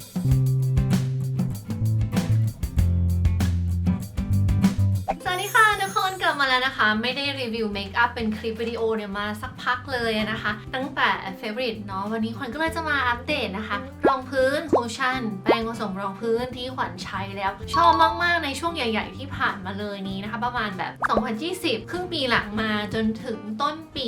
ส แล้วนะคะ ไม่ได้รีวิวเมคอัพเป็นคลิปวิดีโอเนี่ยมาสักพักเลยนะคะ ตั้งแต่ Favorite เนาะวันนี้ขวัญก็เลยจะมาอัปเดตนะคะ รองพื้นคูชั่นแปรงผสมรองพื้นที่ขวัญใช้แล้ว ชอบมาก ๆ ในช่วงใหญ่ ๆ ที่ผ่านมาเลยนี้นะคะ ประมาณแบบ 2020 ครึ่งปีหลังมาจนถึงต้นปี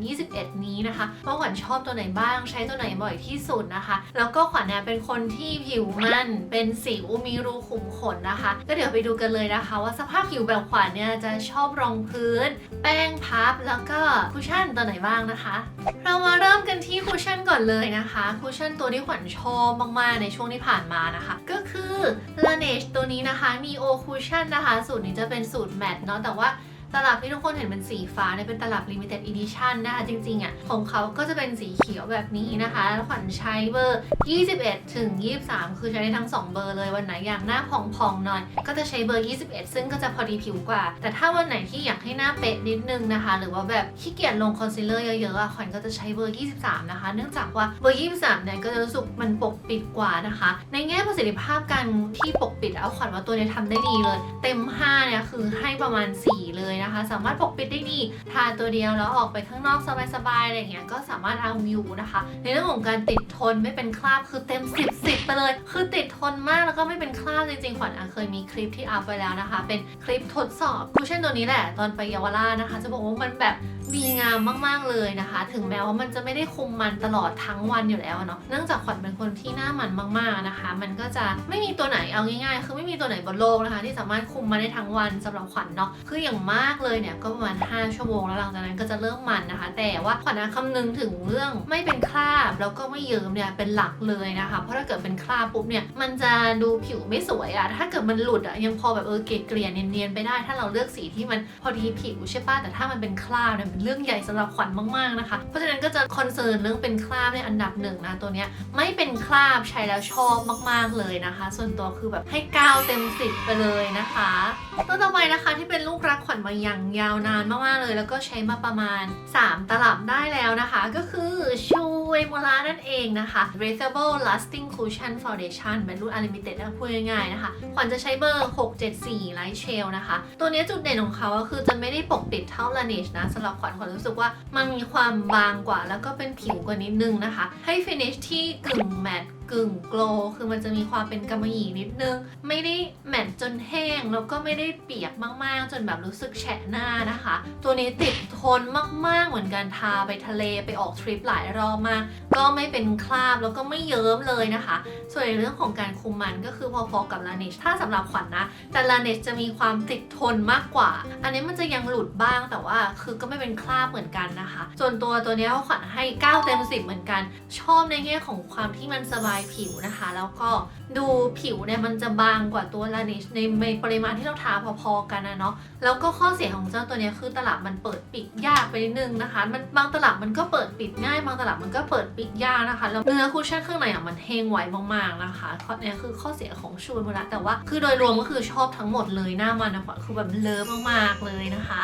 2021 นี้นะคะว่าขวัญชอบตัวไหนบ้างใช้ตัวไหนบ่อยที่สุดนะคะ แล้วก็ขวัญเนี่ยเป็นคนที่ผิวมันเป็นสิวมีรูขุมขนนะคะ ก็เดี๋ยวไปดูกันเลยนะคะ ว่าสภาพผิวแบบขวัญเนี่ยจะชอบรองพื้น แป้งพับแล้วก็คุชชั่นตัวไหนบ้างนะคะ เรามาเริ่มกันที่คุชชั่นก่อนเลยนะคะคุชชั่นตัวที่ขวัญชอบมากๆในช่วงที่ผ่านมานะคะ ก็คือ Laneige ตัวนี้นะคะ มีโอคุชชั่นะคะ สูตรนี้จะเป็นสูตรแมตต์เนาะแต่ว่า ตลับที่ทุกคนเห็นเป็นสีฟ้าเนี่ยเป็นตลับ limited edition นะคะ จริงๆอะของเขาก็จะเป็นสีเขียวแบบนี้นะคะแล้วขวัญใช้เบอร์ 21 ถึง 23 คือใช้ได้ทั้ง 2 เบอร์เลยวันไหนอยากหน้าพองๆหน่อย ก็จะใช้เบอร์ 21 ซึ่งก็จะพอดีผิวกว่า แต่ถ้าวันไหนที่อยากให้หน้าเป๊ะนิดนึงนะคะ หรือว่าแบบขี้เกียจลงคอนซีลเลอร์เยอะๆอะขวัญก็จะใช้เบอร์ 23 นะคะ เนื่องจากว่าเบอร์ 23 เนี่ยก็จะรู้สึกมันปกปิดกว่านะคะ ในแง่ประสิทธิภาพการที่ปกปิดเอาขวัญว่าตัวเนี้ยทำได้ดีเลย เต็ม 5 เนี่ยคือให้ประมาณ 4 เลยนะคะ สามารถปกปิดได้ดีทาตัวเดียวแล้วออกไปข้างนอกสบายๆอะไรอย่างเงี้ยก็สามารถเอาอยู่นะคะ ในเรื่องของการติดทนไม่เป็นคราบคือเต็ม 10 10ไปเลย คือติดทนมากแล้วก็ไม่เป็นคราบจริงๆขวัญเคยมีคลิปที่อัพไปแล้วนะคะ เป็นคลิปทดสอบคุชเช่นตัวนี้แหละ ตอนไปเยาวราชนะคะ จะบอกว่ามันแบบดีงามมากๆเลยนะคะ ถึงแม้ว่ามันจะไม่ได้คุมมันตลอดทั้งวันอยู่แล้วเนาะเนื่องจากขวัญเป็นคนที่หน้ามันมากๆนะคะ มันก็จะไม่มีตัวไหนเอาง่ายๆ คือไม่มีตัวไหนบนโลกนะคะ ที่สามารถคุมมาได้ทั้งวันสำหรับขวัญเนาะคืออย่างมากากเลยเนี่ยก็ประมาณ 5 ชั่วโมงแล้วหลังจากนั้นก็จะเริ่มมันนะคะ แต่ว่าขวัญคำนึงถึงเรื่องไม่เป็นคราบแล้วก็ไม่เยิ้มเนี่ยเป็นหลักเลยนะคะ เพราะถ้าเกิดเป็นคราบปุ๊บเนี่ยมันจะดูผิวไม่สวยอะถ้าเกิดมันหลุดอะยังพอแบบเออเกลี่ยเกลี่ยเนียนๆไปได้ ถ้าเราเลือกสีที่มันพอดีผิวใช่ป่ะแต่ถ้ามันเป็นคราบเนี่ยเป็นเรื่องใหญ่สำหรับขวัญมากๆนะคะ เพราะฉะนั้นก็จะคอนเซิร์นเรื่องเป็นคราบในอันดับหนึ่งนะตัวเนี้ยไม่เป็นคราบใช้แล้วชอบมากๆเลยนะคะ ส่วนตัวคือแบบให้9เต็ม10ไปเลยนะคะตัวต่อไปนะคะที่เป็นลูกรักขวัญมาอย่างยาวนานมากๆเลย แล้วก็ใช้มาประมาณ 3 ตลับได้แล้วนะคะ ก็คือชูเอมูรานั่นเองนะคะ breathable lasting cushion foundation เป็นรุ่น unlimited นะพูดง่ายๆนะคะขวัญจะใช้เบอร์ 674 light shell นะคะ ตัวนี้จุดเด่นของเขาก็คือจะไม่ได้ปกปิดเท่า Laneige นะสำหรับขวัญขวัญรู้สึกว่ามันมีความบางกว่า แล้วก็เป็นผิวกว่านิดนึงนะคะ ให้ finish ที่กึ่งแมตต์ กึ่งโกล์คือมันจะมีความเป็นกำมะหยี่นิดนึง ไม่ได้แมตต์จนแห้ง แล้วก็ไม่ได้เปียกมากๆ จนแบบรู้สึกแฉะหน้านะคะ ตัวนี้ติดทนมากๆเหมือนกันทาไปทะเลไปออกทริปหลายรอบมาก ก็ไม่เป็นคราบแล้วก็ไม่เยิ้มเลยนะคะ ส่วนในเรื่องของการคุมมันก็คือพอๆกับ Laneige ถ้าสำหรับขวัญนะแต่ Laneige จะมีความติดทนมากกว่า อันนี้มันจะยังหลุดบ้างแต่ว่าคือก็ไม่เป็นคราบเหมือนกันนะคะ ส่วนตัวตัวนี้ขวัญให้ 9 เต็ม 10 เหมือนกัน ชอบในแง่ของความที่มันสบายผิวนะคะ แล้วก็ดูผิวเนี่ยมันจะบางกว่าตัว Laneige ในในปริมาณที่เราทาพอๆกันนะเนาะแล้วก็ข้อเสียของเจ้าตัวนี้คือตลับมันเปิดปิดยากไปนิดนึงนะคะ มันบางตลับมันก็เปิดปิดง่ายบางตลับมันก็เปิดปิดยากนะคะแล้วเนื้อคุชชั่นข้างในอะมันแห้งไวมากๆนะคะข้อเนี้ยคือข้อเสียของชูนมูระแต่ว่าคือโดยรวมก็คือชอบทั้งหมดเลยหน้ามันนะคะคือแบบเลิฟมากๆเลยนะคะ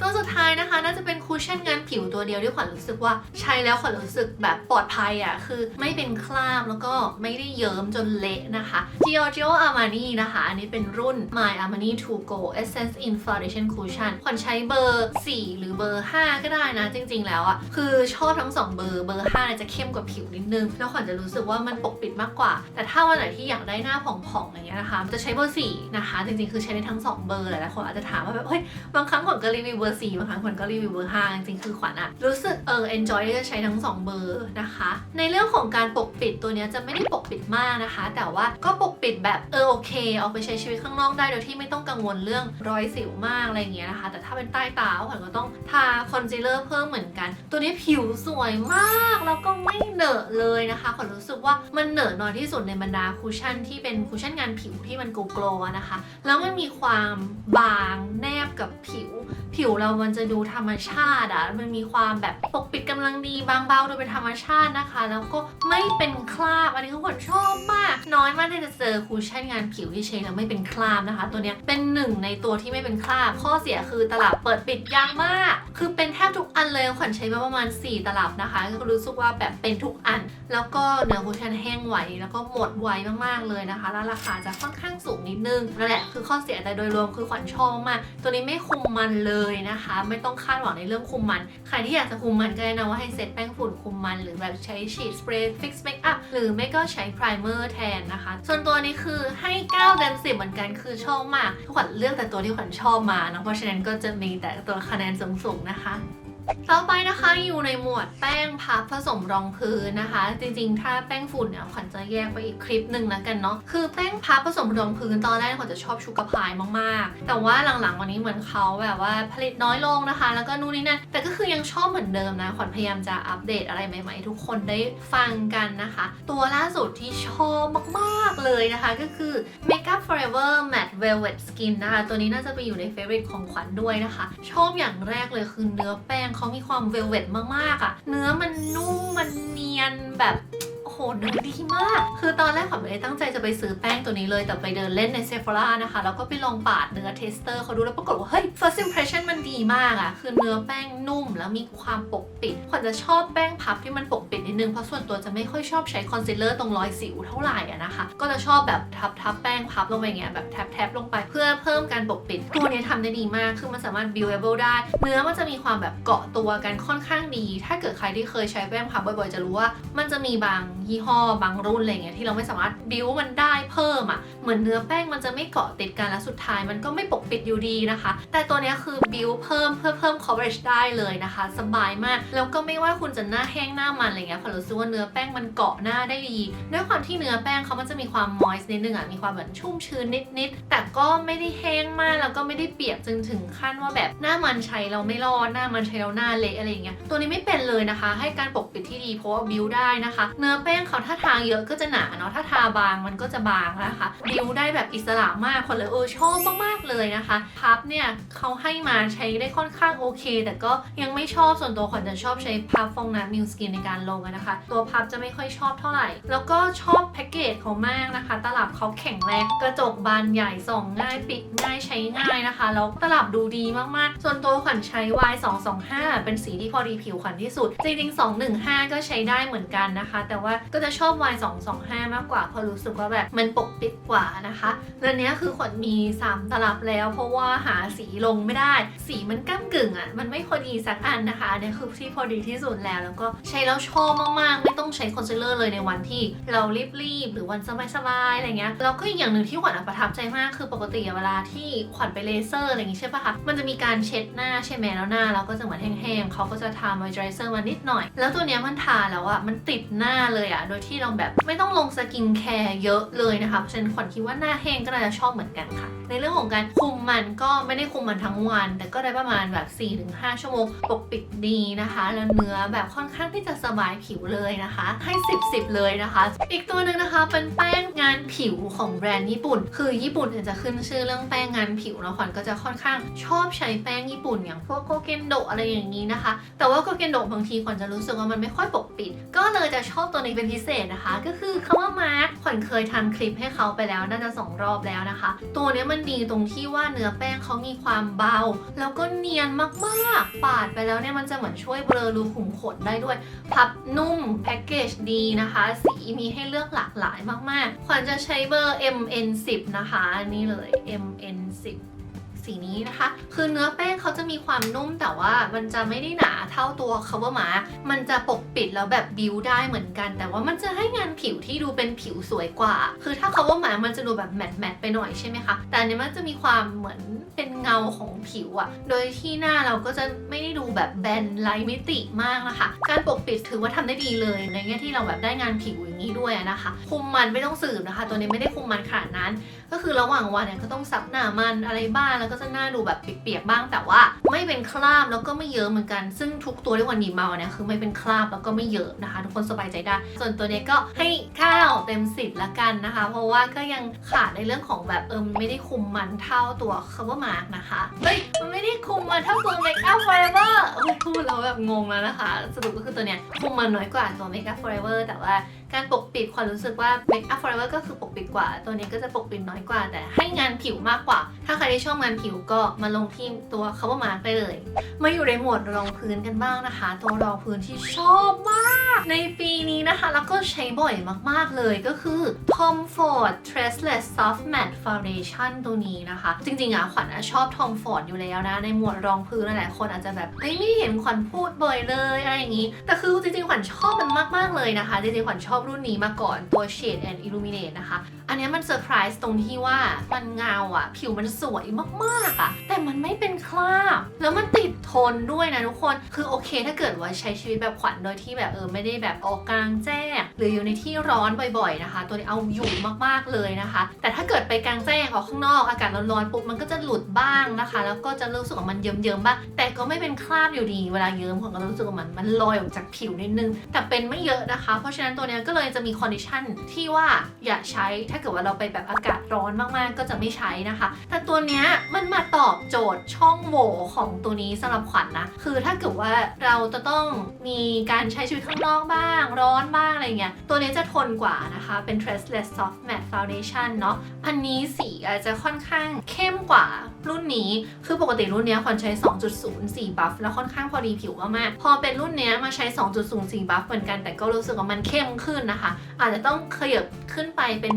ตัวสุดท้ายนะคะ น่าจะเป็นคุชชั่นงานผิวตัวเดียวที่ขวัญรู้สึกว่าใช้แล้วขวัญรู้สึกแบบปลอดภัยอะคือไม่เป็นคราบแล้วก็ไม่ได้เยิ้มจนเละนะคะ Giorgio Armani นะคะ อันนี้เป็นรุ่น My Armani To Go Essence in Foundation Cushion ขวัญใช้เบอร์ 4 หรือเบอร์ 5 ก็ได้นะ จริง ๆ แล้วอะคือชอบทั้ง 2 เบอร์เบอร์5เนี่ยจะเข้มกว่าผิวนิดนึง แล้วขวัญจะรู้สึกว่ามันปกปิดมากกว่า แต่ถ้าวันไหนที่อยากได้หน้าผ่องๆอย่างเงี้ยนะคะจะใช้เบอร์4นะคะจริงๆคือใช้ได้ทั้ง 2 เบอร์เลยหลายคนอาจจะถามว่าแบบเฮ้ยบางครั้งขวัญก็รีวิวเบอร์4บางครั้งขวัญก็รีวิวเบอร์5จริงๆคือขวัญอะรู้สึกเออ enjoy ที่จะใช้ทั้ง 2 เบอร์นะคะ ในเรื่องของการปกปิดตัวเนี้ยจะไม่ได้ปกปิดมากนะคะ แต่ว่าก็ปกปิดแบบเออโอเค เอาไปใช้ชีวิตข้างนอกได้โดยที่ไม่ต้องกังวลเรื่องรอยสิวมากอะไรอย่างเงี้ยนะคะ แต่ถ้าเป็นใต้ตาขวัญก็ต้องทาคอนซีลเลอร์เพิ่มเหมือนกัน ตัวนี้ผิวสวยมากแล้วก็ไม่เหนอะเลยนะคะขวัญรู้สึกว่ามันเหนอะน้อยที่สุดในบรรดาคุชชั่นที่เป็นคุชชั่นงานผิวที่มันโกลโกลนะคะ แล้วมันมีความบางแนบกับผิวผิวเรามันจะดูธรรมชาติอะมันมีความแบบปกปิดกำลังดีบางเบาโดูเป็นธรรมชาตินะคะ แล้วก็ไม่เป็นคราบ อันนี้คือขวัญชอบมาก น้อยมากที่จะเจอคูชั่นงานผิวที่ใช้แล้วไม่เป็นคราบนะคะ ตัวเนี้ยเป็นหนึ่งในตัวที่ไม่เป็นคราบ ข้อเสียคือตลับเปิดปิดยากมาก คือเป็นแทบทุกอันเลยขวัญใช้มาประมาณ 4 ตลับนะคะ ก็รู้สึกว่าแบบเป็นทุกอัน แล้วก็เนื้อคูชั่นแห้งไวแล้วก็หมดไวมากๆเลยนะคะ แล้วราคาจะค่อนข้างสูงนิดนึงนั่นแหละคือข้อเสียแต่โดยรวมคือขวัญชอบมากตัวนี้ไม่คุมมันเลยนะคะ ไม่ต้องคาดหวังในเรื่องคุมมัน ใครที่อยากจะคุมมันก็แนะนำว่าให้เซตแป้งฝุ่นคุมมัน หรือแบบใช้ฉีดสเปรย์ฟิกซ์เมคอัพหรือไม่ก็ใช้ไพรเมอร์แทนนะคะ ส่วนตัวนี้คือให้9เต็ม10 เหมือนกันคือชอบมากทุกคนเลือกแต่ตัวที่ขวัญชอบมาเนะเพราะฉะนั้นก็จะมีแต่ตัวคะแนนสูงๆนะคะ ต่อไปนะคะอยู่ในหมวดแป้งพับผสมรองพื้นนะคะ จริงๆ ถ้าแป้งฝุ่นเนี่ยขวัญจะแยกไปอีกคลิปหนึ่งแล้วกันเนาะคือแป้งพับผสมรองพื้นตอนแรกขวัญจะชอบชูกระพายมากๆ แต่ว่าหลังๆวันนี้เหมือนเขาแบบว่าผลิตน้อยลงนะคะ แล้วก็นู่นนี่นั่นแต่ก็คือยังชอบเหมือนเดิมนะขวัญพยายามจะอัปเดตอะไรใหม่ ๆ ทุกคนได้ฟังกันนะคะ ตัวล่าสุดที่ชอบมากๆเลยนะคะ ก็คือ Makeup Forever Matte Velvet Skin นะคะตัวนี้น่าจะไปอยู่ใน favorite ของขวัญด้วยนะคะ ชอบอย่างแรกเลยคือเนื้อแป้งเขามีความเวลเวดมากๆอะ่ะ เนื้อมันนุ่มมันเนียนแบบ นื้อดีมาก คือตอนแรกขวัญไม่ได้ตั้งใจจะไปซื้อแป้งตัวนี้เลย แต่ไปเดินเล่นในเซฟ h ร่านะคะ แล้วก็ไปลองปาดเนื้อเทสเตอร์เขาดูแล้วปรากฏว่า เฮ้ย first impression มันดีมากอะ่ะคือเนื้อแป้งนุ่มแล้วมีความปกปิด ขวัญจะชอบแป้งพับที่มันปกปิดนิดนึง เพราะส่วนตัวจะไม่ค่อยชอบใช้คอนซีลเลอร์ตรงรอยสิวเท่าไหร่อะนะคะ ก็จะชอบแบบทับทับแป้งพับลงไปอย่างเงี้ยแบบแทบแทบลงไปเพื่อเพิ่มการปกปิด ตัวนี้ยทำได้ดีมาก คือมันสามารถ buildable ได้ เนื้อมันจะมีความแบบเกาะตัวกันค่อนข้างดี ถ้าเกิดใครที่เคยใช้แป้งพับบ่อยๆ จะรู้ว่ามันจะมีบางยี่ห้อบางรุ่นอะไรเงี้ยที่เราไม่สามารถ build มันได้เพิ่มอะ่ะเหมือนเนื้อแป้งมันจะไม่เกาะติดกันแล้วสุดท้ายมันก็ไม่ปกปิดอยู่ดีนะคะ แต่ตัวเนี้ยคือ build เพิ่มเพื่อเพิ่ม coverage ได้เลยนะคะ สบายมาก แล้วก็ไม่ว่าคุณจะหน้าแห้งหน้ามันอะไรเงี้ยพอรู้สึกว่าเนื้อแป้งมันเกาะหน้าได้ดีด้วยความที่เนื้อแป้งเขามันจะมีความ moist นิดนึงอะมีความเหมือนชุ่มชื้นนิดๆแต่ก็ไม่ได้แห้งมากแล้วก็ไม่ได้เปียกจนถึงขั้นว่าแบบหน้ามันใช้เราไม่รอดหน้ามันใช้เราหน้าเละอะไรเงี้ยตัวนี้ไม่เป็นเลยนะคะ ให้การปกปิดที่ดีเพราะว่าบิวได้นะคะ เนื้อแป้งป้งเขาถ้าทางเยอะก็จะหนาเนาะ ถ้าทาบางมันก็จะบางนะคะบิวได้แบบอิสระมากคนเลยเออชอบมากๆเลยนะคะพับเนี่ยเขาให้มาใช้ได้ค่อนข้างโอเค แต่ก็ยังไม่ชอบส่วนตัวขวัญจะชอบใช้พับฟองน้ำมิวสกินในการลงนะคะ ตัวพับจะไม่ค่อยชอบเท่าไหร่ แล้วก็ชอบแพ็กเกจเขามากนะคะ ตลับเขาแข็งแรงกระจกบานใหญ่ส่องง่ายปิดง่ายใช้ง่ายนะคะแล้วตลับดูดีมากๆ ส่วนตัวขวัญใช้ Y 2 2 5 เป็นสีที่พอดีผิวขวัญที่สุด จริงๆ215 ก็ใช้ได้เหมือนกันนะคะ แต่ว่าก็จะชอบ Y 2 2 5 มากกว่าเพราะรู้สึกว่าแบบมันปกปิดกว่านะคะและเนี้คือขวัญมี 3 ตลับแล้ว เพราะว่าหาสีลงไม่ได้ สีมันก้ากึ่งอะ่ะมันไม่พอดีสักอันนะคะอันนี้คือที่พอดีที่สุดแล้วแล้วก็ใช้แล้วชอบมากๆ ไม่ต้องใช้คอนซีลเลอร์เลยในวันที่เรารีบๆหรือวันสบายๆอะไรเงี้ยแล้วก็อีกอย่างหนึ่งที่ขวัญอะประทับใจมากคือปกติเวลาที่ขวัญไปเลเซอร์อะไรอย่างงี้ใช่ปะคะมันจะมีการเช็ดหน้าใช่ไหมแล้วหน้าเราก็จะเหมือนแห้งๆเขาก็จะทามอยเจอรเซอร์มานิดหน่อย แล้วตัวเนี้ยมันทาแล้วอะมันติดหน้าเลยอะโดยที่เราแบบไม่ต้องลงสกินแคร์เยอะเลยนะคะเพราะฉะนั้นขวัญคิดว่าหน้าแห้งก็น่าจะชอบเหมือนกันค่ะ ในเรื่องของการคุมมันก็ไม่ได้คุมมันทั้งวัน แต่ก็ได้ประมาณแบบ 4-5 ชั่วโมงปกปิดดีนะคะ แล้วเนื้อแบบค่อนข้างที่จะสบายผิวเลยนะคะ ให้ 10 10 เลยนะคะ อีกตัวหนึ่งนะคะเป็นแป้งงานผิวของแบรนด์ญี่ปุ่น คือญี่ปุ่นจะขึ้นชื่อเรื่องแป้งงานผิวเนาะขวัญก็จะค่อนข้างชอบใช้แป้งญี่ปุ่นอย่างพวกโกเกนโดอะไรอย่างนี้นะคะ แต่ว่าโกเกนโดบางทีขวัญจะรู้สึกว่ามันไม่ค่อยปกปิด ก็เลยจะชอบตัวนี้เป็นพิเศษนะคะ ก็คือคำว่ามาร์คขวัญเคยทำคลิปให้เขาไปแล้วน่าจะสองรอบแล้วนะคะ ตัวนี้มันดีตรงที่ว่าเนื้อแป้งเขามีความเบา แล้วก็เนียนมากๆ ปาดไปแล้วเนี่ยมันจะเหมือนช่วยเบลอรูขุมขนได้ด้วย พับนุ่มแพ็กเกจดีนะคะ สีมีให้เลือกหลากหลายมากๆ ขวัญจะใช้เบอร์ MN10 นะคะนนี่เลย MN10 สีนี้นะคะ คือเนื้อแป้งเขาจะมีความนุ่มแต่ว่ามันจะไม่ได้หนาเท่าตัว cover mask มันจะปกปิดแล้วแบบบิวได้เหมือนกัน แต่ว่ามันจะให้งานผิวที่ดูเป็นผิวสวยกว่า คือถ้า cover mask มันจะดูแบบแมตแมตไปหน่อยใช่ไหมคะ แต่อันนี้มันจะมีความเหมือนเป็นเงาของผิวอะโดยที่หน้าเราก็จะไม่ได้ดูแบบแบนไร้มิติมากนะคะ การปกปิดถือว่าทำได้ดีเลยในแง่ที่เราแบบได้งานผิวอย่างนี้ด้วยนะคะ คุมมันไม่ต้องสืบนะคะ ตัวนี้ไม่ได้คุมมันขนาดนั้น ก็คือระหว่างวันเนี่ยก็ต้องซับหน้ามันอะไรบ้างแล้วก็จะหน้าดูแบบเปียกๆบ้าง แต่ว่าไม่เป็นคราบแล้วก็ไม่เยอะเหมือนกัน ซึ่งทุกตัวที่วันนี้มาเนี่ยคือไม่เป็นคราบแล้วก็ไม่เยอะนะคะ ทุกคนสบายใจได้ ส่วนตัวเนี้ยก็ให้ข้าวเต็มสิบละกันนะคะ เพราะว่าก็ยังขาดในเรื่องของแบบเออไม่ได้คุมมันเท่าตัว cover mark นะคะเฮ้ยมันไม่ได้คุมมันเท่าตัว make up forever โอ้ยพูดแล้วแบบงงแล้วนะคะ สรุปก็คือตัวเนี้ยคุมมันน้อยกว่าตัว make up forever แต่ว่า การปกปิดขวัญรู้สึกว่า Make Up Forever ก็คือปกปิดกว่า ตัวนี้ก็จะปกปิดน้อยกว่า แต่ให้งานผิวมากกว่า ถ้าใครที่ชอบงานผิวก็มาลงที่ตัว Cover Mark ได้เลย มาอยู่ในหมวดรองพื้นกันบ้างนะคะ ตัวรองพื้นที่ชอบมาก ในปีนี้นะคะ แล้วก็ใช้บ่อยมากๆเลยก็คือ Tom Ford Tressless Soft Matte Foundation ตัวนี้นะคะ จริงๆอะขวัญชอบ Tom Ford อยู่แล้วนะ ในหมวดรองพื้นหลายๆคนอาจจะแบบไม่เห็นขวัญพูดบ่อยเลยอะไรอย่างนี้ แต่คือจริงๆขวัญชอบมันมากๆเลยนะคะจริงๆขวัญชอบรุ่นนี้มาก่อนตัว Shade and Illuminate นะคะ อันนี้มันเซอร์ไพรส์ตรงที่ว่ามันเงาอะผิวมันสวยมากๆอะแต่มันไม่เป็นคราบ แล้วมันติดทนด้วยนะทุกคน คือโอเคถ้าเกิดว่าใช้ชีวิตแบบขวัญโดยที่แบบเออไม่ได้แบบออกกลางแจ้ง หรืออยู่ในที่ร้อนบ่อยๆนะคะ ตัวนี้เอาอยู่มากๆเลยนะคะ แต่ถ้าเกิดไปกลางแจ้งออกข้างนอกอากาศร้อนๆปุ๊บมันก็จะหลุดบ้างนะคะ แล้วก็จะรู้สึกว่ามันเยิ้มๆบ้างแต่ก็ไม่เป็นคราบอยู่ดี เวลาเยิ้มผมก็รู้สึกว่ามันมันลอยออกจากผิวนิดนึง แต่เป็นไม่เยอะนะคะ เพราะฉะนั้นตัวนี้ยก็เลยจะมีคอนดิชันที่ว่าอย่าใช้ถ้าเกิดว่าเราไปแบบอากาศร้อนมากๆ ก็จะไม่ใช้นะคะ แต่ตัวเนี้ยมันมาตอบโจทย์ช่องโหว่ของตัวนี้สำหรับขวัญนะ คือถ้าเกิดว่าเราจะต้องมีการใช้ชีวิตข้างนอกบ้าง ร้อนบ้างอะไรเงี้ยตัวนี้จะทนกว่านะคะ เป็น Tressless Soft Matte Foundation เนาะอันนี้สีอาจจะค่อนข้างเข้มกว่ารุ่นนี้คือปกติรุ่นเนี้ยควรใช้ 2.0สีบัฟแล้วค่อนข้างพอดีผิวมากๆพอเป็นรุ่นเนี้ยมาใช้ 2.0สีบัฟเหมือนกันแต่ก็รู้สึกว่ามันเข้มขึ้นนะคะ อาจจะต้องขยับขึ้นไปเป็น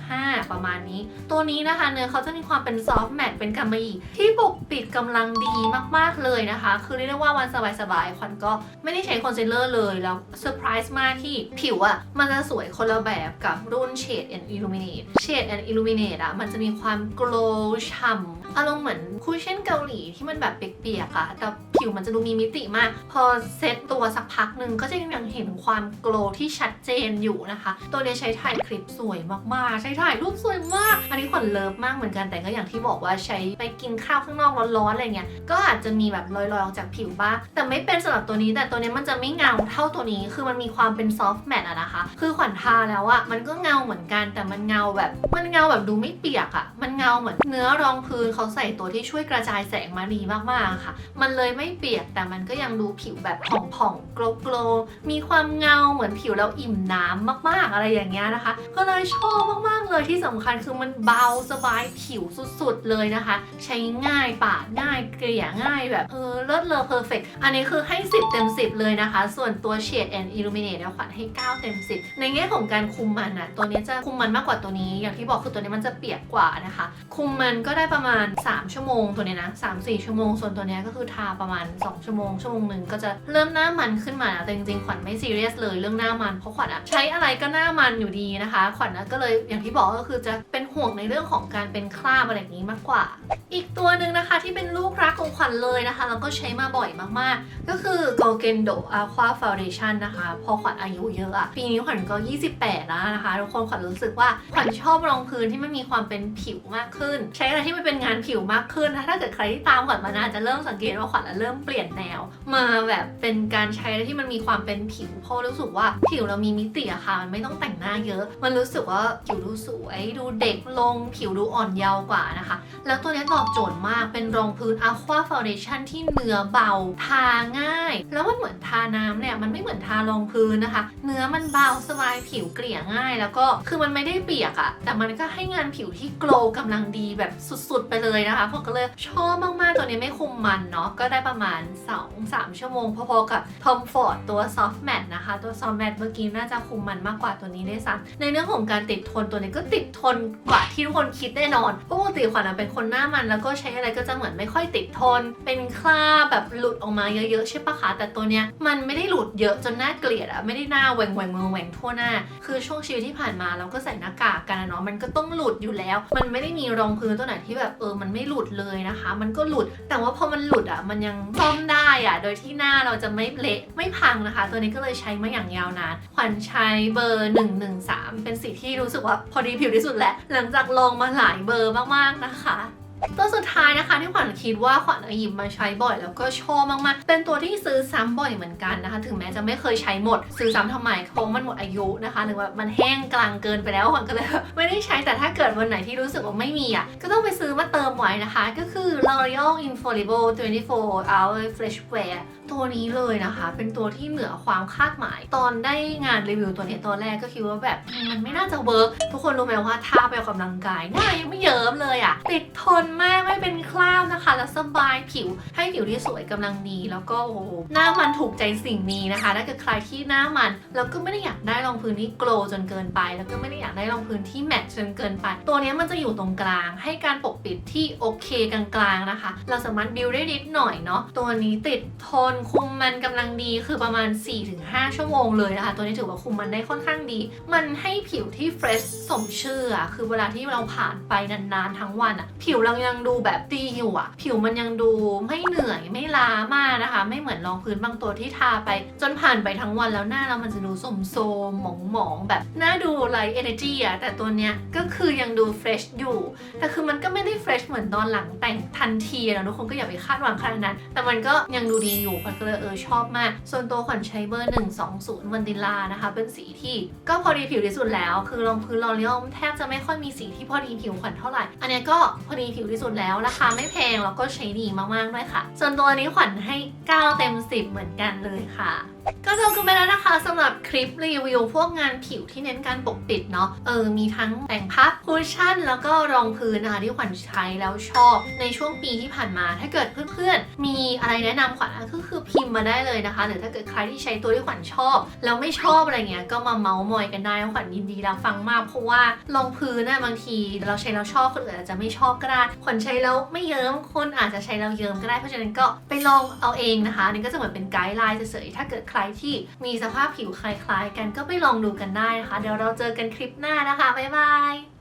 1.5 ประมาณนี้ ตัวนี้นะคะเนื้อเขาจะมีความเป็นซอฟต์แมตเป็นกำมะหยี่ที่ปกปิดกำลังดีมากๆเลยนะคะ คือเรียกได้ว่าวันสบายๆขวัญก็ไม่ได้ใช้คอนซีลเลอร์เลยแล้วเซอร์ไพรส์มากที่ผิวอะมันจะสวยคนละแบบกับรุ่น Shade and Illuminate Shade and Illuminate อะมันจะมีความ glow ฉ่ำ อารมณ์เหมือนคุชเช่นเกาหลีที่มันแบบเปียกๆอะแต่ผิวมันจะดูมีมิติมาก พอเซตตัวสักพักหนึ่งก็จะยังเห็นความ glow ที่ชัดเจนอยู่นะคะ ตัวนี้ใช้ถ่ายคลิปสวยมากๆ ใช้ถ่ายรูปสวยมาก อันนี้ขวัญเลิฟมากเหมือนกันแต่ก็อย่างที่บอกว่าใช้ไปกินข้าวข้างนอกร้อนๆอะไรเงี้ยก็อาจจะมีแบบลอยๆออกจากผิวบ้างแต่ไม่เป็นสำหรับตัวนี้แต่ตัวนี้มันจะไม่เงาเท่าตัวนี้ คือมันมีความเป็นซอฟต์แมตอะนะคะ คือขวัญทาแล้วอะมันก็เงาเหมือนกันแต่มันเงาแบบมันเงาแบบดูไม่เปียกอะมันเงาเหมือนเนื้อรองพื้นเขาใส่ตัวที่ช่วยกระจายแสงมาดีมากๆค่ะ มันเลยไม่เปียกแต่มันก็ยังดูผิวแบบผ่องๆโกลว์ๆมีความเงาเหมือนผิวเราอิ่มน้ำมากๆอะไรอย่างเงี้ยนะคะ ก็เลยชอบมากๆเลยที่สำคัญคือมันเบาสบายผิวสุดๆเลยนะคะ ใช้ง่ายปาดง่ายเกลี่ยง่ายแบบเออเลิศเลอเพอร์เฟกอันนี้คือให้ 10 เต็ม 10 เลยนะคะ ส่วนตัว Shade and Illuminate เนี่ยขวัญให้ 9 เต็ม 10 ในแง่ของการคุมมันอะตัวนี้จะคุมมันมากกว่าตัวนี้ อย่างที่บอกคือตัวนี้มันจะเปียกกว่านะคะ คุมมันก็ได้ประมาณ3 ชั่วโมงตัวนี้นะ3-4 ชั่วโมง ส่วนตัวนี้ก็คือทาประมาณ 2 ชั่วโมง ชั่วโมงหนึ่งก็จะเริ่มหน้ามันขึ้นมาแต่จริงๆ ขวัญไม่ซีเรียสเลยเรื่องหน้ามัน เพราะขวัญอะใช้อะไรก็หน้ามันอยู่ดีนะคะ ขวัญก็เลยอย่างที่บอกก็คือจะเป็นห่วงในเรื่องของการเป็นคราบอะไรอย่างนี้มากกว่า อีกตัวหนึ่งนะคะที่เป็นลูกรักของขวัญเลยนะคะแล้วก็ใช้มาบ่อยมากๆ ก็คือ g o g e n d o Aqua Foundation นะคะ พอขวัญอายุเยอะอะปีนี้ขวัญก็ 28 แล้วนะคะทุกคนขวัญรู้สึกว่าขวัญชอบรองพื้นที่มันมีความเป็นผิวมากขึ้น ใช้อะไรที่มันเป็นงานผิวมากขึ้นนะถ้าเกิดใครที่ตามขวัญมานานจะเริ่มสังเกตว่าขวัญอะเริ่มเปลี่ยนแนว มาแบบเป็นการใช้ที่มันมีความเป็นผิวเพราะรู้สึกว่าผิวเรามีมิติอะค่ะ มันไม่ต้องแต่งหน้าเยอะ มันรู้สึกว่าผิวดูสวยดูเด็กลง ผิวดูอ่อนเยาว์กว่านะคะ แล้วตัวนี้ตอบโจทย์มากเป็นรองพื้น Aqua Foundation ที่เนื้อเบาทาง่าย แล้วมันเหมือนทาน้ำเนี่ยมันไม่เหมือนทารองพื้นนะคะ เนื้อมันเบาสบายผิวเกลี่ยง่าย แล้วก็คือมันไม่ได้เปียกอะแต่มันก็ให้งานผิวที่โกล์กำลังดีแบบสุดๆไปเลยเลยนะคะผมก็เลยชอบมากๆ ตัวนี้ไม่คุมมันเนาะก็ได้ประมาณ 2-3 ชั่วโมงพอๆกับ Tom Ford ตัว Soft Matte นะคะ ตัว Soft Matte เมื่อกี้น่าจะคุมมันมากกว่าตัวนี้ได้วยซ้ำในเรื่องของการติดทนตัวนี้ก็ติดทนกว่าที่ทุกคนคิดแน่นอนปกติขวัญอะเป็นคนหน้ามันแล้วก็ใช้อะไรก็จะเหมือนไม่ค่อยติดทน เป็นคราบแบบหลุดออกมาเยอะๆใช่ปะคะแต่ตัวเนี้ยมันไม่ได้หลุดเยอะจนน่าเกลียดอะไม่ได้หน้าแหว่งแหว่งแหว่งทั่วหน้า คือช่วงชีวิตที่ผ่านมาเราก็ใส่หน้ากากกันอะเนาะมันก็ต้องหลุดอยู่แล้ว มันไม่ได้มีรองพื้นตัวไหนที่แบบเออมันไม่หลุดเลยนะคะ มันก็หลุด แต่ว่าพอมันหลุดอะมันยังซ่อมได้อะโดยที่หน้าเราจะไม่เละไม่พังนะคะ ตัวนี้ก็เลยใช้มาอย่างยาวนาน ขวัญใช้เบอร์ 113 เป็นสีที่รู้สึกว่าพอดีผิวที่สุดแหละ หลังจากลองมาหลายเบอร์มากๆนะคะ ตัวสุดท้ายนะคะที่ขวัญคิดว่าขวัญอาหยิบมาใช้บ่อย แล้วก็ชอบมากๆ เป็นตัวที่ซื้อซ้ำบ่อยเหมือนกันนะคะ ถึงแม้จะไม่เคยใช้หมด ซื้อซ้ำทำไมเพราะมันหมดอายุนะคะหรือว่ามันแห้งกลางเกินไปแล้วขวัญก็เลยไม่ได้ใช้แต่ถ้าเกิดวันไหนที่รู้สึกว่าไม่มีอะก็ต้องไปซื้อมาเติมไว้นะคะ ก็คือ L'Oreal Infallible 24 Hour Fresh Wear ตัวนี้เลยนะคะ เป็นตัวที่เหนือความคาดหมาย ตอนได้งานรีวิวตัวนี้ตอนแรกก็คิดว่าแบบมันไม่น่าจะเวิร์กทุกคนรู้ไหมว่าถ้าไปออกกำลังกายหน้ายังไม่เยิ้มเลยอะติดทนมากไม่เป็นคราบนะคะ แล้วสบายผิวให้ผิวที่สวยกำลังดี แล้วก็โอ้โหหน้ามันถูกใจสิ่งนี้นะคะถ้าเกิดใครที่หน้ามันแล้วก็ไม่ได้อยากได้รองพื้นที่โกลจนเกินไป แล้วก็ไม่ได้อยากได้รองพื้นที่แมตต์จนเกินไป ตัวนี้มันจะอยู่ตรงกลาง ให้การปกปิดที่โอเคกลางๆนะคะ เราสามารถบิวได้นิดหน่อยเนาะตัวนี้ติดทนคุมมันกำลังดีคือประมาณ 4-5 ชั่วโมงเลยนะคะ ตัวนี้ถือว่าคุมมันได้ค่อนข้างดี มันให้ผิวที่เฟรชสมชื่ออะคือเวลาที่เราผ่านไปนานๆทั้งวันอะผิวเรายังดูแบบดีอยู่อะผิวมันยังดูไม่เหนื่อยไม่ล้ามากนะคะ ไม่เหมือนรองพื้นบางตัวที่ทาไป จนผ่านไปทั้งวันแล้วหน้าเรามันจะดูโสมๆหมองๆแบบหน้าดูไรเอเนจีอะแต่ตัวเนี้ยก็คือยังดูเฟรชอยู่ แต่คือมันก็ไม่ได้เฟรชเหมือนตอนหลังแต่งทันทีนะทุกคนก็อย่าไปคาดหวังขนาดนั้น แต่มันก็ยังดูดีอยู่วัญก็เลยเออชอบมาก ส่วนตัวขวัญใช้เบอร์ 120วันติลานะคะ เป็นสีที่ก็พอดีผิวที่สุดแล้ว คือรองพื้นลอเรีอลแทบจะไม่ค่อยมีสีที่พอดีผิวขวัญเท่าไหร่ อันนี้ก็พอดีผิวที่สุดแล้วราคาไม่แพงแล้วก็ใช้ดีมากๆด้วยค่ะ ส่วนตัวนี้ขวัญให้ 9 เต็ม 10 เหมือนกันเลยค่ะก็จบกันไปแล้วนะคะสำหรับคลิปรีวิวพวกงานผิวที่เน้นการปกปิดเนาะเออมีทั้งแต่งพับคุชชั่น แล้วก็รองพื้นนะคะที่ขวัญใช้แล้วชอบ ในช่วงปีที่ผ่านมาถ้าเกิดเพื่อนๆ มีอะไรแนะนำขวัญก็คือพิมพ์มาได้เลยนะคะ หรือถ้าเกิดใครที่ใช้ตัวที่ขวัญชอบ แล้วไม่ชอบอะไรเงี้ยก็มาเมาส์มอยกันได้ขวัญยินดีรับฟังมากเพราะว่ารองพื้นน่ะบางที เราใช้แล้วชอบคนอื่นอาจจะไม่ชอบก็ได้ขวัญใช้แล้วไม่เยิ้มคนอาจจะใช้แล้วเยิ้มก็ได้เพราะฉะนั้นก็ไปลองเอาเองนะคะนนี่ก็จะเหมือนเป็นไกด์ไลน์เฉยๆถ้าเกิดใครที่มีสภาพผิวคล้ายๆ กันก็ไปลองดูกันได้นะคะ เดี๋ยวเราเจอกันคลิปหน้านะคะบ๊ายบาย